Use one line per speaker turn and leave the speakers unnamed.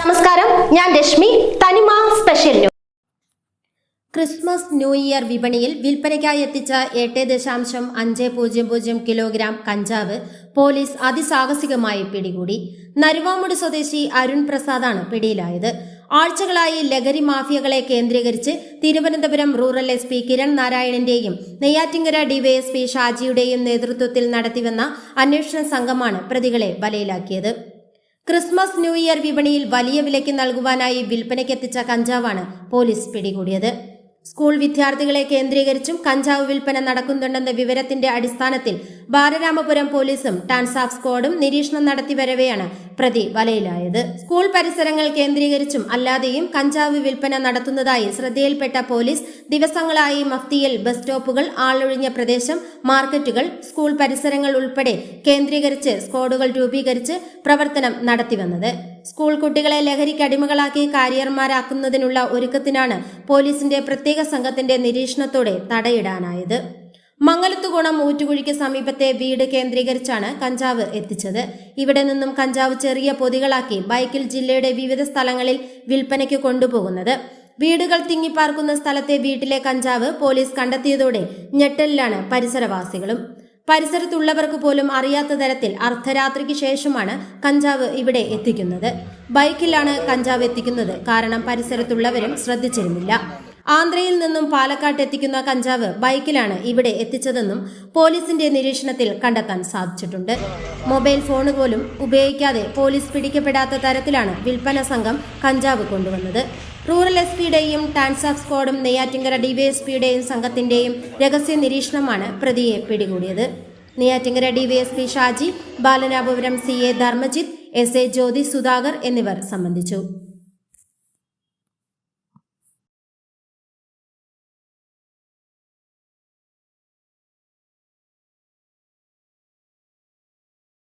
നമസ്കാരം. ഞാൻ രശ്മി. തനിമ സ്പെഷ്യൽ
ക്രിസ്മസ് ന്യൂ ഇയർ വിപണിയിൽ വിൽപ്പനയ്ക്കായി എത്തിച്ച എട്ട് ദശാംശം അഞ്ച് പൂജ്യം പൂജ്യം കിലോഗ്രാം കഞ്ചാവ് പോലീസ് അതിസാഹസികമായി പിടികൂടി. നരുവാമുടി സ്വദേശി അരുൺ പ്രസാദാണ് പിടിയിലായത്. ആഴ്ചകളായി ലഹരി മാഫിയകളെ കേന്ദ്രീകരിച്ച് Thiruvananthapuram rural S P Kiran നാരായണന്റെയും Neyyattinkara DYSP ഷാജിയുടെയും നേതൃത്വത്തിൽ നടത്തിവന്ന അന്വേഷണ സംഘമാണ് പ്രതികളെ വലയിലാക്കിയത്. ക്രിസ്മസ് ന്യൂ ഇയർ വിപണിയിൽ വലിയ വിലയ്ക്ക് നൽകുവാനായി വിൽപ്പനയ്ക്കെത്തിച്ച കഞ്ചാവാണ് പോലീസ് പിടികൂടിയത്. സ്കൂൾ വിദ്യാർത്ഥികളെ കേന്ദ്രീകരിച്ചും കഞ്ചാവ് വിൽപ്പന നടക്കുന്നുണ്ടെന്ന വിവരത്തിന്റെ അടിസ്ഥാനത്തിൽ ബാലരാമപുരം പോലീസും ടാൻസാഫ് സ്ക്വാഡും നിരീക്ഷണം നടത്തി വരവെയാണ് പ്രതി വലയിലായത്. സ്കൂൾ പരിസരങ്ങൾ കേന്ദ്രീകരിച്ചും അല്ലാതെയും കഞ്ചാവ് വിൽപ്പന നടത്തുന്നതായി ശ്രദ്ധയിൽപ്പെട്ട പോലീസ് ദിവസങ്ങളായി മഫ്തിയിൽ ബസ് സ്റ്റോപ്പുകൾ ആളൊഴിഞ്ഞ പ്രദേശം മാർക്കറ്റുകൾ സ്കൂൾ പരിസരങ്ങൾ ഉൾപ്പെടെ കേന്ദ്രീകരിച്ച് സ്ക്വാഡുകൾ രൂപീകരിച്ച് പ്രവർത്തനം നടത്തിവന്നത്. സ്കൂൾ കുട്ടികളെ ലഹരിക്ക് അടിമകളാക്കി കാരിയർമാരാക്കുന്നതിനുള്ള ഒരുക്കത്തിനാണ് പോലീസിന്റെ പ്രത്യേക സംഘത്തിന്റെ നിരീക്ഷണത്തോടെ തടയിടാനായത്. മംഗലത്തുകുണം ഊറ്റുകുഴിക്ക് സമീപത്തെ വീട് കേന്ദ്രീകരിച്ചാണ് കഞ്ചാവ് എത്തിച്ചത്. ഇവിടെ നിന്നും കഞ്ചാവ് ചെറിയ പൊതികളാക്കി ബൈക്കിൽ ജില്ലയുടെ വിവിധ സ്ഥലങ്ങളിൽ വിൽപ്പനയ്ക്ക് കൊണ്ടുപോകുന്നത്. വീടുകൾ തിങ്ങിപ്പാർക്കുന്ന സ്ഥലത്തെ വീട്ടിലെ കഞ്ചാവ് പോലീസ് കണ്ടെത്തിയതോടെ ഞെട്ടലിലാണ് പരിസരവാസികളും. പരിസരത്തുള്ളവർക്ക് പോലും അറിയാത്ത തരത്തിൽ അർദ്ധരാത്രിക്ക് ശേഷമാണ് കഞ്ചാവ് ഇവിടെ എത്തിക്കുന്നത്. ബൈക്കിലാണ് കഞ്ചാവ് എത്തിക്കുന്നത്. കാരണം പരിസരത്തുള്ളവരും ശ്രദ്ധിച്ചിരുന്നില്ല. ആന്ധ്രയിൽ നിന്നും പാലക്കാട്ട് എത്തിക്കുന്ന കഞ്ചാവ് ബൈക്കിലാണ് ഇവിടെ എത്തിച്ചതെന്നും പോലീസിന്റെ നിരീക്ഷണത്തിൽ കണ്ടെത്താൻ സാധിച്ചിട്ടുണ്ട്. മൊബൈൽ ഫോൺ പോലും ഉപയോഗിക്കാതെ പോലീസ് പിടിക്കപ്പെടാത്ത തരത്തിലാണ് വിൽപ്പന സംഘം കഞ്ചാവ് കൊണ്ടുവന്നത്. റൂറൽ എസ് പിയുടെയും ടാൻസാഫ് സ്ക്വാഡും നെയ്യാറ്റിങ്കര ഡിവൈഎസ്പിയുടെയും സംഘത്തിന്റെയും രഹസ്യ നിരീക്ഷണമാണ് പ്രതിയെ പിടികൂടിയത്. Neyyattinkara DYSP Shaji Balanapuram C A Dharmajith S A Jyothi Sudhakar എന്നിവർ സംബന്ധിച്ചു.